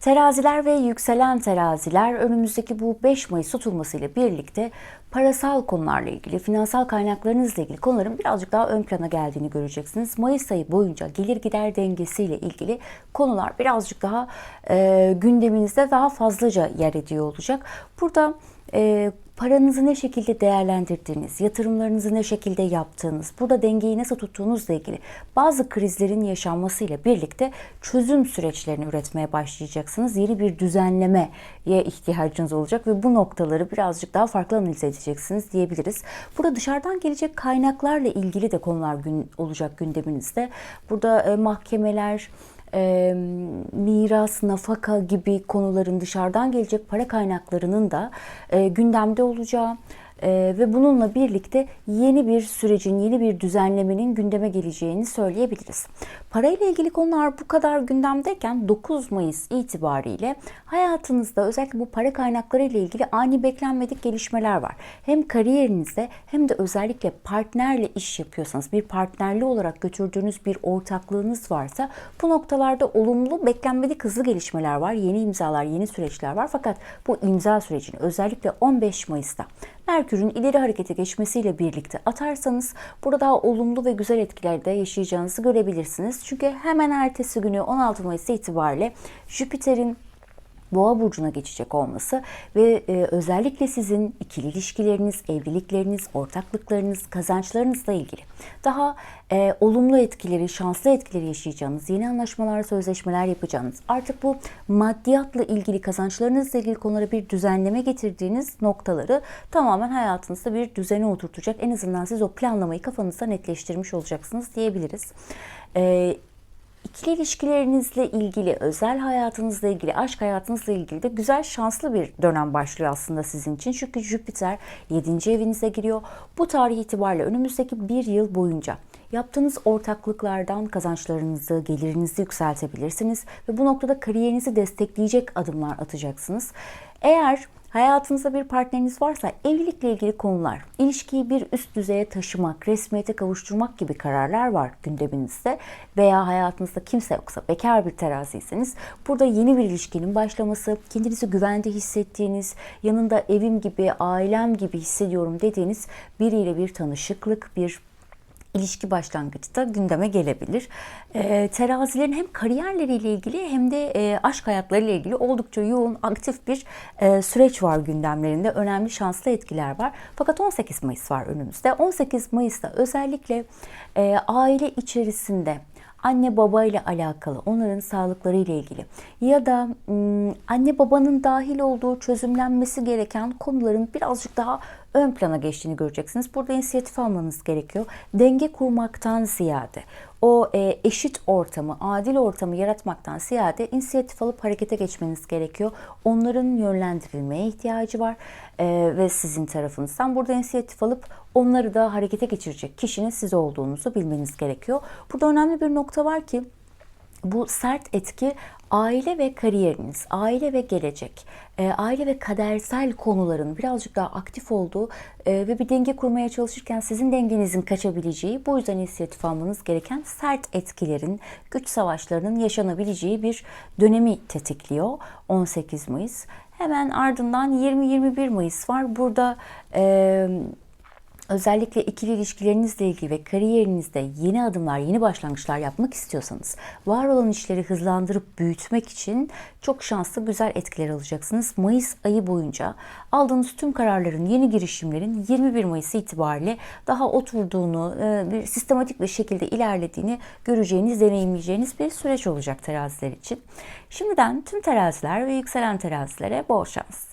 Teraziler ve yükselen teraziler önümüzdeki bu 5 Mayıs tutulmasıyla birlikte parasal konularla ilgili, finansal kaynaklarınızla ilgili konuların birazcık daha ön plana geldiğini göreceksiniz. Mayıs ayı boyunca gelir gider dengesiyle ilgili konular birazcık daha e, gündeminizde daha fazlaca yer ediyor olacak. Burada e, paranızı ne şekilde değerlendirdiğiniz, yatırımlarınızı ne şekilde yaptığınız, burada dengeyi nasıl tuttuğunuzla ilgili bazı krizlerin yaşanmasıyla birlikte çözüm süreçlerini üretmeye başlayacaksınız. Yeni bir düzenlemeye ihtiyacınız olacak ve bu noktaları birazcık daha farklı analiz edeceksiniz diyebiliriz. Burada dışarıdan gelecek kaynaklarla ilgili de konular gün, olacak gündeminizde. Burada e, mahkemeler, e, miras, nafaka gibi konuların dışarıdan gelecek para kaynaklarının da e, gündemde olacağı e, ve bununla birlikte yeni bir sürecin, yeni bir düzenlemenin gündeme geleceğini söyleyebiliriz. Parayla ilgili konular bu kadar gündemdeyken 9 Mayıs itibariyle hayatınızda özellikle bu para kaynakları ile ilgili ani beklenmedik gelişmeler var. Hem kariyerinizde hem de özellikle partnerle iş yapıyorsanız, bir partnerli olarak götürdüğünüz bir ortaklığınız varsa bu noktalarda olumlu, beklenmedik hızlı gelişmeler var. Yeni imzalar, yeni süreçler var. Fakat bu imza sürecini özellikle 15 Mayıs'ta Merkür'ün ileri harekete geçmesiyle birlikte atarsanız burada daha olumlu ve güzel etkilerde yaşayacağınızı görebilirsiniz. Çünkü hemen ertesi günü 16 Mayıs itibariyle Jüpiter'in Boğa burcuna geçecek olması ve e, özellikle sizin ikili ilişkileriniz, evlilikleriniz, ortaklıklarınız, kazançlarınızla ilgili daha e, olumlu etkileri, şanslı etkileri yaşayacağınız, yeni anlaşmalar, sözleşmeler yapacağınız, artık bu maddiyatla ilgili, kazançlarınızla ilgili konulara bir düzenleme getirdiğiniz noktaları tamamen hayatınızda bir düzene oturtacak. En azından siz o planlamayı kafanızda netleştirmiş olacaksınız diyebiliriz. E, İkili ilişkilerinizle ilgili, özel hayatınızla ilgili, aşk hayatınızla ilgili de güzel şanslı bir dönem başlıyor aslında sizin için. Çünkü Jüpiter 7. evinize giriyor. Bu tarih itibariyle önümüzdeki bir yıl boyunca yaptığınız ortaklıklardan kazançlarınızı, gelirinizi yükseltebilirsiniz ve bu noktada kariyerinizi destekleyecek adımlar atacaksınız. Eğer Hayatınızda bir partneriniz varsa evlilikle ilgili konular, ilişkiyi bir üst düzeye taşımak, resmiyete kavuşturmak gibi kararlar var gündeminizde veya hayatınızda kimse yoksa bekar bir teraziyseniz burada yeni bir ilişkinin başlaması, kendinizi güvende hissettiğiniz, yanında evim gibi, ailem gibi hissediyorum dediğiniz biriyle bir tanışıklık, bir ilişki başlangıcı da gündeme gelebilir. E, terazilerin hem kariyerleriyle ilgili hem de e, aşk hayatlarıyla ilgili oldukça yoğun, aktif bir e, süreç var gündemlerinde. Önemli şanslı etkiler var. Fakat 18 Mayıs var önümüzde. 18 Mayıs'ta özellikle e, aile içerisinde anne baba ile alakalı, onların sağlıkları ile ilgili ya da anne babanın dahil olduğu çözümlenmesi gereken konuların birazcık daha ön plana geçtiğini göreceksiniz. Burada inisiyatif almanız gerekiyor. Denge kurmaktan ziyade o e, eşit ortamı, adil ortamı yaratmaktan ziyade inisiyatif alıp harekete geçmeniz gerekiyor. Onların yönlendirilmeye ihtiyacı var e, ve sizin tarafınızdan burada inisiyatif alıp onları da harekete geçirecek kişinin siz olduğunuzu bilmeniz gerekiyor. Burada önemli bir nokta var ki bu sert etki aile ve kariyeriniz, aile ve gelecek, e, aile ve kadersel konuların birazcık daha aktif olduğu e, ve bir denge kurmaya çalışırken sizin dengenizin kaçabileceği, bu yüzden inisiyatif almanız gereken sert etkilerin, güç savaşlarının yaşanabileceği bir dönemi tetikliyor 18 Mayıs. Hemen ardından 20-21 Mayıs var. Burada e, özellikle ikili ilişkilerinizle ilgili ve kariyerinizde yeni adımlar, yeni başlangıçlar yapmak istiyorsanız, var olan işleri hızlandırıp büyütmek için çok şanslı, güzel etkiler alacaksınız. Mayıs ayı boyunca aldığınız tüm kararların, yeni girişimlerin 21 Mayıs itibariyle daha oturduğunu, e, bir sistematik bir şekilde ilerlediğini göreceğiniz, deneyimleyeceğiniz bir süreç olacak teraziler için. Şimdiden tüm teraziler ve yükselen terazilere bol şans.